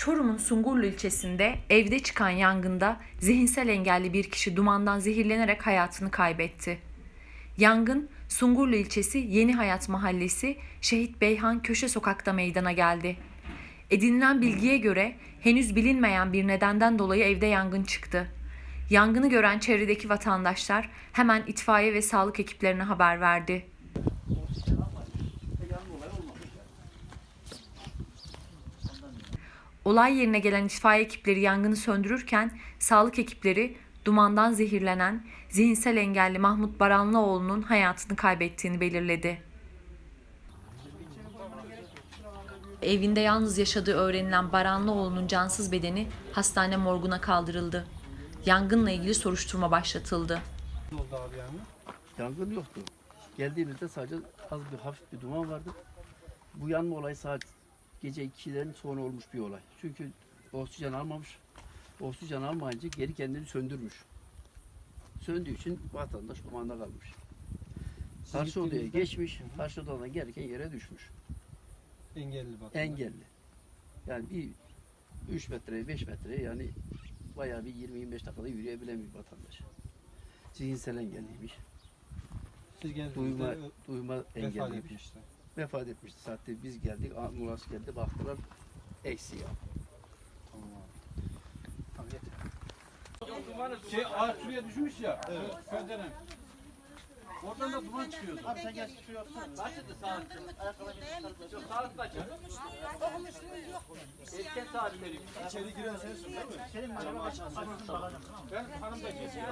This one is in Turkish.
Çorum'un Sungurlu ilçesinde evde çıkan yangında zihinsel engelli bir kişi dumandan zehirlenerek hayatını kaybetti. Yangın Sungurlu ilçesi Yeni Hayat Mahallesi Şehit Beyhan Köşe Sokak'ta meydana geldi. Edinilen bilgiye göre henüz bilinmeyen bir nedenden dolayı evde yangın çıktı. Yangını gören çevredeki vatandaşlar hemen itfaiye ve sağlık ekiplerine haber verdi. Olay yerine gelen itfaiye ekipleri yangını söndürürken sağlık ekipleri dumandan zehirlenen zihinsel engelli Mahmut Baranlıoğlu'nun hayatını kaybettiğini belirledi. Evinde yalnız yaşadığı öğrenilen Baranlıoğlu'nun cansız bedeni hastane morguna kaldırıldı. Yangınla ilgili soruşturma başlatıldı. oldu abi yani? Yangın yoktu. Geldiğimizde sadece az bir hafif bir duman vardı. Bu yanma olayı saat gece 2'den sonra olmuş bir olay. Çünkü oksijen almamış. Oksijen almayınca geri kendini söndürmüş. Söndüğü için vatandaş dumanda kalmış. Karşı odaya geçmiş, karşı odadan gelirken yere düşmüş. Engelli bak. Engelli. Yani bir 3 metre, 5 metre yani bayağı bir 20-25 dakikada yürüyebilen bir vatandaş. Zihinsel engelliymiş. Siz Duyma, duyma engelliymiş. Etmişti. vefat etmişti. Saatte biz geldik, ambulans geldi, baktılar eksi ya. Şey ağaç şuraya düşmüş ya. Evet. Köndenen. Oradan da duman çıkıyordu. Abi sen gel şuraya otur. Kaçtı saat? Yok saat kaç? Erken saatleri. İçeri giren sensin değil mi? Senin araba kaç? Ben hanım da geçiyor.